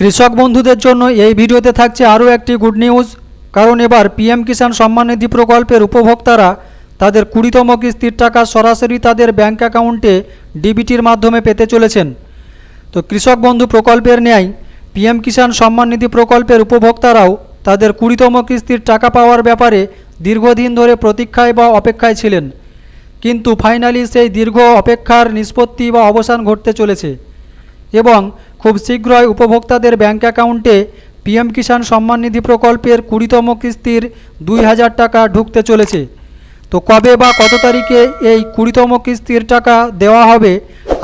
কৃষক বন্ধুদের জন্য এই ভিডিওতে থাকছে আরও একটি গুড নিউজ কারণ এবার পিএম কিষাণ সম্মান নিধি প্রকল্পের উপভোক্তারা তাদের কুড়িতম কিস্তির টাকা সরাসরি তাদের ব্যাংক অ্যাকাউন্টে ডিবিটির মাধ্যমে পেতে চলেছেন। তো কৃষক বন্ধু প্রকল্পের ন্যায় পিএম কিষাণ সম্মান নিধি প্রকল্পের উপভোক্তারাও তাদের কুড়িতম কিস্তির টাকা পাওয়ার ব্যাপারে দীর্ঘদিন ধরে প্রতীক্ষায় বা অপেক্ষায় ছিলেন। কিন্তু ফাইনালি সেই দীর্ঘ অপেক্ষার নিষ্পত্তি বা অবসান ঘটতে চলেছে। এবং খুব শীঘ্রই উপভোক্তাদের ব্যাঙ্ক অ্যাকাউন্টে পিএম কিষাণ সম্মান নিধি প্রকল্পের কুড়িতম কিস্তির দুই হাজার টাকা ঢুকতে চলেছে। তো কবে বা কত তারিখে এই কুড়িতম কিস্তির টাকা দেওয়া হবে?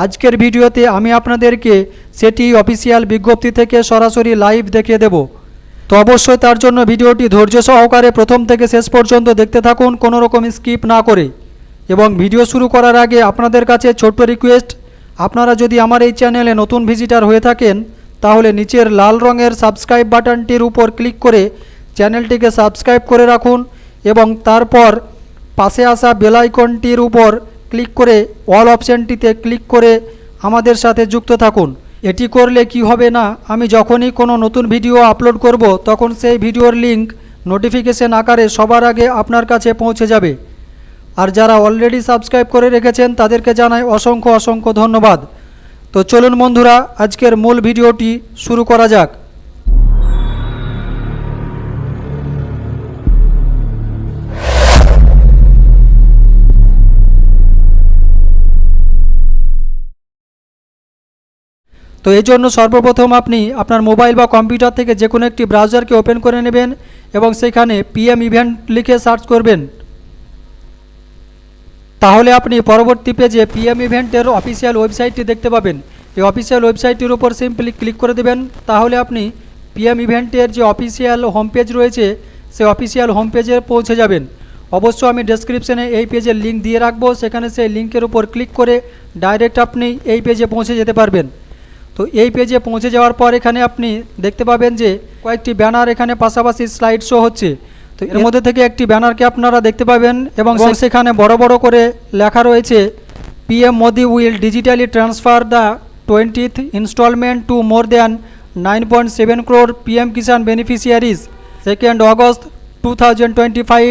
আজকের ভিডিওতে আমি আপনাদেরকে সেটি অফিসিয়াল বিজ্ঞপ্তি থেকে সরাসরি লাইভ দেখিয়ে দেব। তো অবশ্যই তার জন্য ভিডিওটি ধৈর্য সহকারে প্রথম থেকে শেষ পর্যন্ত দেখতে থাকুন, কোনো রকম স্কিপ না করে। এবং ভিডিও শুরু করার আগে আপনাদের কাছে ছোট্ট রিকোয়েস্ট আপনারা যদি আমার এই চ্যানেলে নতুন ভিজিটার হয়ে থাকেন, তাহলে নিচের লাল রঙের সাবস্ক্রাইব বাটনটির উপর ক্লিক করে চ্যানেলটিকে সাবস্ক্রাইব করে রাখুন এবং তারপর পাশে আসা বেল আইকনটির উপর ক্লিক করে অল অপশানটিতে ক্লিক করে আমাদের সাথে যুক্ত থাকুন। এটি করলে কি হবে না, আমি যখনই কোনো নতুন ভিডিও আপলোড করব, তখন সেই ভিডিওর লিংক নোটিফিকেশন আকারে সবার আগে আপনার কাছে পৌঁছে যাবে। আর যারা অলরেডি সাবস্ক্রাইব করে রেখেছেন, তাদেরকে জানাই অসংখ্য অসংখ্য ধন্যবাদ। তো চলুন বন্ধুরা, আজকের মূল ভিডিওটি শুরু করা যাক। তো এই জন্য সর্বপ্রথম আপনি আপনার মোবাইল বা কম্পিউটার থেকে যে কোনো একটি ব্রাউজারকে ওপেন করে নেবেন এবং সেখানে পিএম ইভেন্ট লিখে সার্চ করবেন। তাহলে আপনি পরবর্তী পেজে পিএম ইভেন্টের অফিসিয়াল ওয়েবসাইটটি দেখতে পাবেন। এই অফিসিয়াল ওয়েবসাইটটির উপর সিম্পলি ক্লিক করে দেবেন। তাহলে আপনি পিএম ইভেন্টের যে অফিসিয়াল হোম পেজ রয়েছে, সে অফিসিয়াল হোম পেজে পৌঁছে যাবেন। অবশ্য আমি ডেসক্রিপশনে এই পেজের লিঙ্ক দিয়ে রাখব। সেখানে সেই লিঙ্কের উপর ক্লিক করে ডাইরেক্ট আপনি এই পেজে পৌঁছে যেতে পারবেন। তো এই পেজে পৌঁছে যাওয়ার পর এখানে আপনি দেখতে পাবেন যে কয়েকটি ব্যানার এখানে পাশাপাশি স্লাইড শো হচ্ছে। তো এর মধ্যে থেকে একটি ব্যানারকে আপনারা দেখতে পাবেন এবং সেখানে বড় বড় করে লেখা রয়েছে PM Modi will digitally transfer the twentieth instalment to more than nine point seven crore PM Kisan beneficiaries second August two thousand twenty five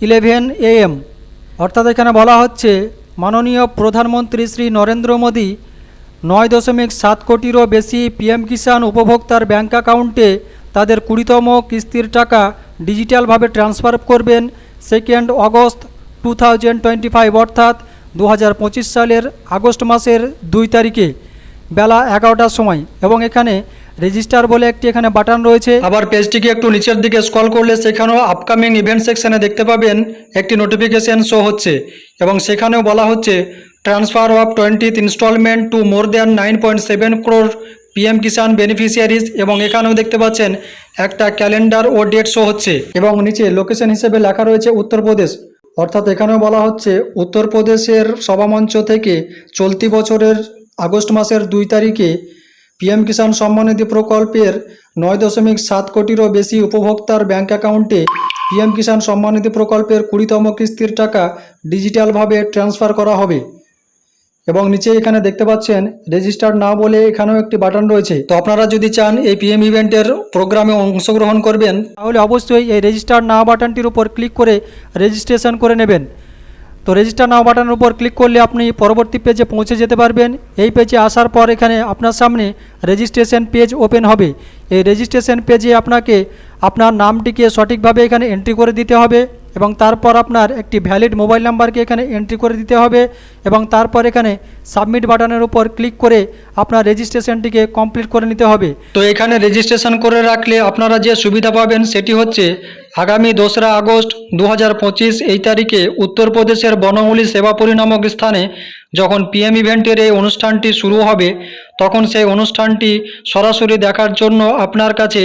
eleven AM অর্থাৎ এখানে বলা হচ্ছে মাননীয় প্রধানমন্ত্রী শ্রী নরেন্দ্র মোদী নয় দশমিক সাত কোটিরও বেশি পিএম কিষাণ উপভোক্তার ব্যাঙ্ক অ্যাকাউন্টে তাদের কুড়িতম কিস্তির টাকা ডিজিটালভাবে ট্রান্সফার করবেন second August two thousand twenty five, অর্থাৎ দু হাজার পঁচিশ সালের আগস্ট মাসের দুই তারিখে, বেলা এগারোটার সময়। এবং এখানে রেজিস্টার বলে একটি এখানে বাটন রয়েছে। আবার পেজটিকে একটু নিচের দিকে স্ক্রল করলে সেখানেও আপকামিং ইভেন্ট সেকশনে দেখতে পাবেন একটি নোটিফিকেশন শো হচ্ছে। এবং সেখানেও বলা হচ্ছে transfer of twentieth instalment to more than nine point seven crore PM Kisan beneficiaries এবং এখানেও দেখতে পাচ্ছেন, একটা ক্যালেন্ডার ও ডেট শো হচ্ছে এবং নিচে লোকেশন হিসেবে লেখা রয়েছে উত্তরপ্রদেশ। অর্থাৎ এখানেও বলা হচ্ছে, উত্তরপ্রদেশের সভামঞ্চ থেকে চলতি বছরের আগস্ট মাসের দুই তারিখে পিএম কিষাণ সম্মানিধি প্রকল্পের নয় দশমিক সাত কোটিরও বেশি উপভোক্তার ব্যাংক অ্যাকাউন্টে পিএম কিষাণ সম্মানিধি প্রকল্পের কুড়িতম কিস্তির টাকা ডিজিটালভাবে ট্রান্সফার করা হবে। এবং নিচে এখানে দেখতে পাচ্ছেন রেজিস্টার না বলে এখানেও একটি বাটন রয়েছে। তো আপনারা যদি চান এই পিএম ইভেন্টের প্রোগ্রামে অংশগ্রহণ করবেন, তাহলে অবশ্যই এই রেজিস্টার না বাটনটির উপর ক্লিক করে রেজিস্ট্রেশন করে নেবেন। তো রেজিস্টার নাও বাটনের উপর ক্লিক করলে আপনি পরবর্তী পেজে পৌঁছে যেতে পারবেন। এই পেজে আসার পর এখানে আপনার সামনে রেজিস্ট্রেশন পেজ ওপেন হবে। এই রেজিস্ট্রেশন পেজে আপনাকে আপনার নামটিকে সঠিকভাবে এখানে এন্ট্রি করে দিতে হবে। এবং তারপর আপনার একটি ভ্যালিড মোবাইল নাম্বারকে এখানে এন্ট্রি করে দিতে হবে এবং তারপর এখানে সাবমিট বাটনের উপর ক্লিক করে আপনার রেজিস্ট্রেশনটিকে কমপ্লিট করে নিতে হবে। তো এখানে রেজিস্ট্রেশন করে রাখলে আপনারা যে সুবিধা পাবেন সেটি হচ্ছে আগামী দোসরা আগস্ট দু হাজার পঁচিশ এই তারিখে উত্তরপ্রদেশের বনমূলী সেবাপুরী নামক স্থানে যখন পিএম ইভেন্টের এই অনুষ্ঠানটি শুরু হবে তখন সেই অনুষ্ঠানটি সরাসরি দেখার জন্য আপনার কাছে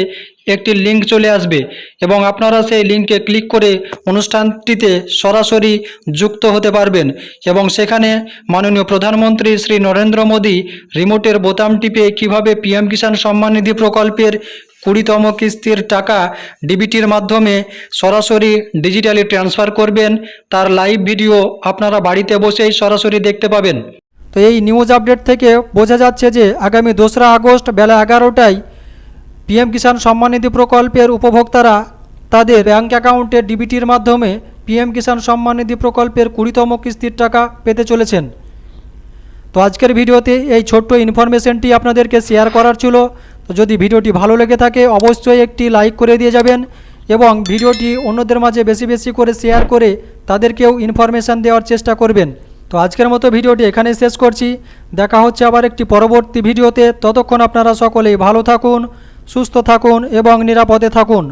একটি লিঙ্ক চলে আসবে এবং আপনারা সেই লিঙ্কে ক্লিক করে অনুষ্ঠানটিতে সরাসরি যুক্ত হতে পারবেন এবং সেখানে মাননীয় প্রধানমন্ত্রী শ্রী নরেন্দ্র মোদী রিমোটের বোতাম টিপে কীভাবে পিএম কিষাণ সম্মান নিধি প্রকল্পের কুড়িতম কিস্তির টাকা ডিবিটির মাধ্যমে সরাসরি ডিজিটালি ট্রান্সফার করবেন, তার লাইভ ভিডিও আপনারা বাড়িতে বসেই সরাসরি দেখতে পাবেন। তো এই নিউজ আপডেট থেকে বোঝা যাচ্ছে যে আগামী দোসরা আগস্ট বেলা এগারোটায় পিএম কিষাণ সম্মানিধি প্রকল্পের উপভোক্তারা তাদের ব্যাঙ্ক অ্যাকাউন্টে ডিবিটির মাধ্যমে পিএম কিষাণ সম্মানিধি প্রকল্পের কুড়িতম কিস্তির টাকা পেতে চলেছেন। তো আজকের ভিডিওতে এই ছোট্ট ইনফরমেশনটি আপনাদেরকে শেয়ার করার ছিল। তো যদি ভিডিওটি ভালো লেগে থাকে, অবশ্যই একটি লাইক করে দিয়ে যাবেন এবং ভিডিওটি অন্যদের মাঝে বেশি বেশি করে শেয়ার করে তাদেরকেও ইনফরমেশান দেওয়ার চেষ্টা করবেন। তো আজকের মতো ভিডিওটি এখানেই শেষ করছি। দেখা হচ্ছে আবার একটি পরবর্তী ভিডিওতে। ততক্ষণ আপনারা সকলেই ভালো থাকুন, সুস্থ থাকুন এবং নিরাপদে থাকুন।